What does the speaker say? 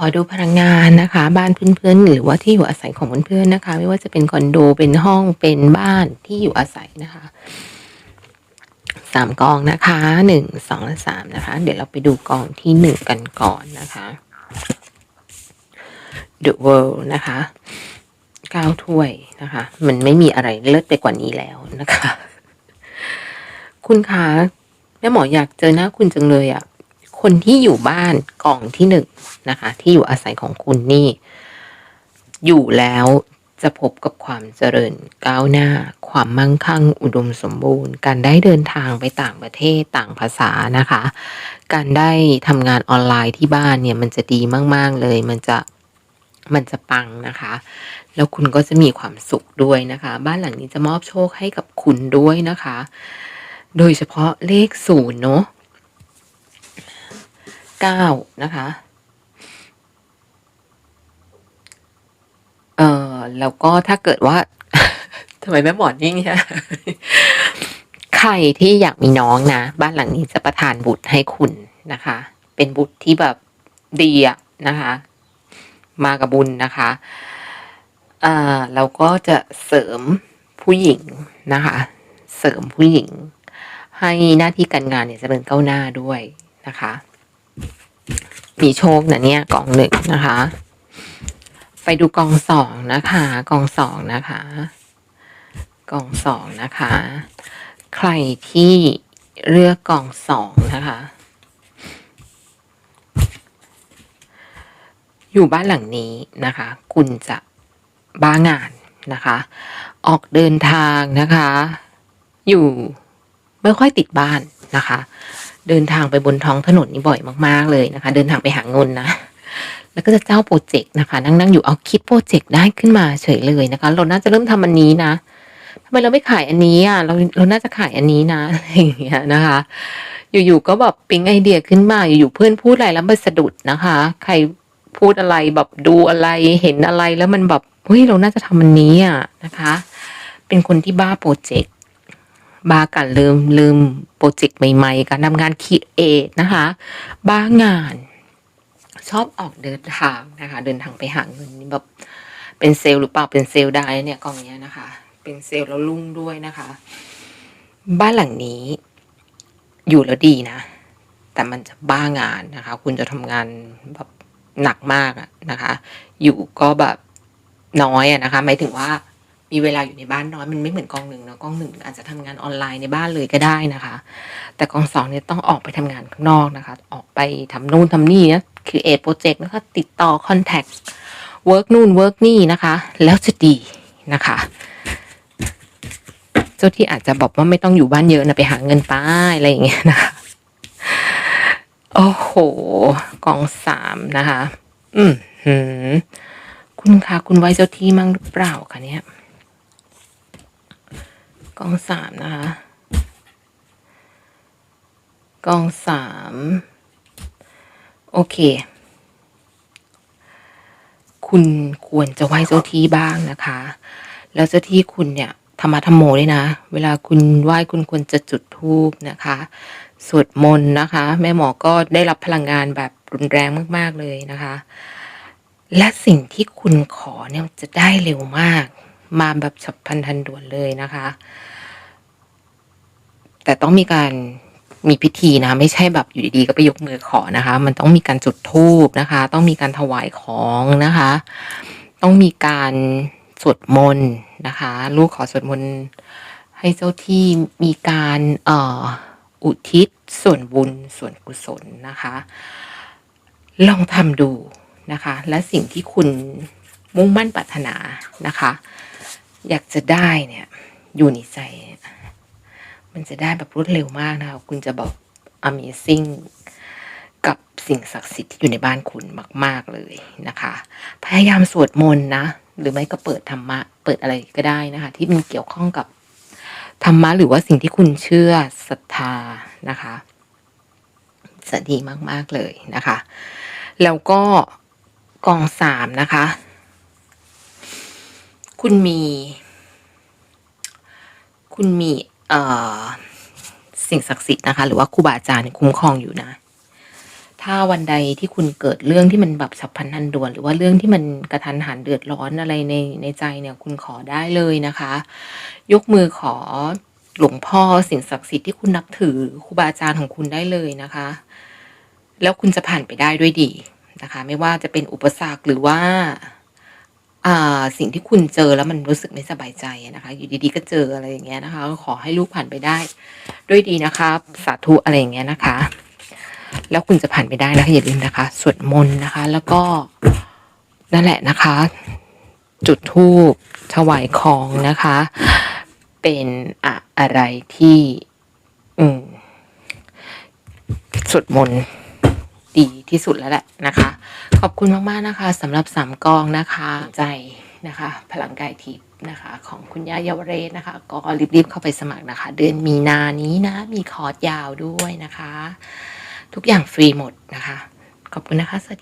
ขอดูพลังงานนะคะ บ้านเพื่อนๆหรือว่าที่อยู่อาศัยของเพื่อนๆนะคะ ไม่ว่าจะเป็นคอนโดเป็นห้องเป็นบ้านที่อยู่อาศัยนะคะสามกองนะคะหนึ่งสองและสามนะคะ เดี๋ยวเราไปดูกองที่หนึ่งกันก่อนนะคะ The World นะคะเก้าถ้วยนะคะ มันไม่มีอะไรเลิศไปกว่านี้แล้วนะคะ คุณคะแม่หมออยากเจอหน้าคุณจังเลยอะ่ะ คนที่อยู่บ้านกล่องที่หนึ่งนะคะ ที่อยู่อาศัยของคุณนี่ อยู่แล้วจะพบกับความเจริญก้าวหน้า ความมั่งคั่ง อุดมสมบูรณ์ การได้เดินทางไปต่างประเทศต่างภาษานะคะ การได้ทำงานออนไลน์ที่บ้านเนี่ยมันจะดีมาก ๆ เลย มันจะมันจะปังนะคะ แล้วคุณก็จะมีความสุขด้วยนะคะ บ้านหลังนี้จะมอบโชคให้กับคุณด้วยนะคะ โดยเฉพาะเลขศูนย์เนาะ เก้านะคะ เออแล้วก็ถ้าเกิดว่าทำไมแม่หมอนนิ่งเนี่ยใครที่อยากมีน้องนะ บ้านหลังนี้จะประทานบุตรให้คุณนะคะ เป็นบุตรที่แบบดีอะนะคะ มากับบุญนะคะอ่าเราก็จะเสริมผู้หญิงนะคะ เสริมผู้หญิง ให้หน้าที่การงานเนี่ยเจริญก้าวหน้าด้วยนะคะ มีโชคนะเนี่ยกองหนึ่งนะคะ ไปดูกองสองนะคะกองสองนะคะกองสองนะคะ ใครที่เลือกกองสองนะคะ อยู่บ้านหลังนี้นะคะ คุณจะบ้างานนะคะ ออกเดินทางนะคะ อยู่ไม่ค่อยติดบ้านนะคะ เดินทางไปบนท้องถนนนี่บ่อยมาก ๆ เลยนะคะ เดินทางไปหาเงินนะ แล้วก็จะเจ้าโปรเจกต์นะคะ นั่งนั่งอยู่เอาคิดโปรเจกต์ได้ขึ้นมาเฉยเลยนะคะ เราน่าจะเริ่มทำอันนี้นะทำไมเราไม่ขายอันนี้อะเราเราน่าจะขายอันนี้นะอะไรอย่างเงี้ยนะคะ อยู่ๆก็แบบปิ๊งไอเดียขึ้นมาอยู่ๆเพื่อนพูดอะไรแล้วมันสะดุดนะคะ ใครพูดอะไรแบบดูอะไรเห็นอะไรแล้วมันแบบเฮ้ยเราน่าจะทำอันนี้อะนะคะ เป็นคนที่บ้าโปรเจกต์ บ้ากันลืมลืมโปรเจกต์ใหม่ๆการทำงานคิดเอทนะคะบ้างาน ชอบออกเดินทางนะคะ เดินทางไปหาเงินแบบเป็นเซลล์หรือเปล่าเป็นเซลล์ได้เนี่ยกองเนี้ยนะคะ เป็นเซลล์แล้วรุ่งด้วยนะคะ บ้านหลังนี้ อยู่แล้วดีนะ แต่มันจะบ้างานนะคะ คุณจะทำงานแบบหนักมากอะนะคะ อยู่ก็แบบน้อยอะนะคะหมายถึงว่า มีเวลาอยู่ในบ้านน้อยมันไม่เหมือนกองหนึ่งเนาะกองหนึ่งอาจจะทำงานออนไลน์ในบ้านเลยก็ได้นะคะ แต่กองสองเนี่ยต้องออกไปทำงานข้างนอกนะคะ ออกไปทำนู่นทำนี่นะคือเอโปรเจกต์นะคะติดต่อคอนแทคเวิร์กนู่นเวิร์กนี่นะคะ แล้วจะดีนะคะ เจ้าที่อาจจะบอกว่าไม่ต้องอยู่บ้านเยอะนะไปหาเงินป้ายอะไรอย่างเงี้ยนะคะโอ้โหกองสามนะคะ อืมคุณคะคุณไว้เจ้าที่มั่งหรือเปล่าคะเนี่ย กองสามนะคะ กองสามโอเค คุณควรจะไหว้เจ้าที่บ้างนะคะ แล้วเจ้าที่คุณเนี่ยธรรมะธรรมโมด้วยนะ เวลาคุณไหว้คุณควรจะจุดธูปนะคะ สวดมนต์นะคะ แม่หมอก็ได้รับพลังงานแบบรุนแรงมาก ๆ เลยนะคะ และสิ่งที่คุณขอเนี่ยจะได้เร็วมาก มาแบบฉับพลันทันด่วนเลยนะคะ แต่ต้องมีการมีพิธีนะ ไม่ใช่แบบอยู่ดีๆก็ไปยกมือขอนะคะ มันต้องมีการจุดธูปนะคะ ต้องมีการถวายของนะคะ ต้องมีการสวดมนต์นะคะ ลูกขอสวดมนต์ให้เจ้าที่มีการเอ่ออุทิศส่วนบุญส่วนกุศลนะคะ ลองทำดูนะคะ และสิ่งที่คุณมุ่งมั่นปรารถนานะคะ อยากจะได้เนี่ย อยู่ในใจมันจะได้แบบรวดเร็วมากนะคะคุณจะแบบ Amazing กับสิ่งศักดิ์สิทธิ์ที่อยู่ในบ้านคุณมาก ๆเลยนะคะ พยายามสวดมนต์นะ หรือไม่ก็เปิดธรรมะ เปิดอะไรก็ได้นะคะ ที่มันเกี่ยวข้องกับธรรมะหรือว่าสิ่งที่คุณเชื่อศรัทธานะคะจะดีมาก ๆ เลยนะคะ แล้วก็กองสามนะคะ คุณมี คุณมีเอ่อสิ่งศักดิ์สิทธิ์นะคะ หรือว่าครูบาอาจารย์คุ้มครองอยู่นะ ถ้าวันใดที่คุณเกิดเรื่องที่มันแบบฉับพลันทันด่วน หรือว่าเรื่องที่มันกระทันหันเดือดร้อนอะไรในในใจเนี่ย คุณขอได้เลยนะคะ ยกมือขอหลวงพ่อสิ่งศักดิ์สิทธิ์ที่คุณนับถือครูบาอาจารย์ของคุณได้เลยนะคะ แล้วคุณจะผ่านไปได้ด้วยดีนะคะ ไม่ว่าจะเป็นอุปสรรคหรือว่า อ่า สิ่งที่คุณเจอแล้วมันรู้สึกไม่สบายใจนะคะ อยู่ดีๆ ก็เจออะไรอย่างเงี้ยนะคะก็ขอให้ลูกผ่านไปได้ ด้วยดีนะคะสาธุอะไรอย่างเงี้ยนะคะ แล้วคุณจะผ่านไปได้นะคะอย่าลืมนะคะสวดมนต์นะคะ แล้วก็นั่นแหละนะคะ จุดธูปถวายของนะคะ เป็นอะอะไรที่ อืมสวดมนต์ ดีที่สุดแล้วแหละนะคะ ขอบคุณมากๆนะคะสำหรับสามกองนะคะใจนะคะ พลังกายทิพย์นะคะ ของคุณย่าเยาวเรศนะคะ ก็รีบๆเข้าไปสมัครนะคะ เดือนมีนานี้นะ มีคอร์สยาวด้วยนะคะ ทุกอย่างฟรีหมดนะคะ ขอบคุณนะคะสวัสดี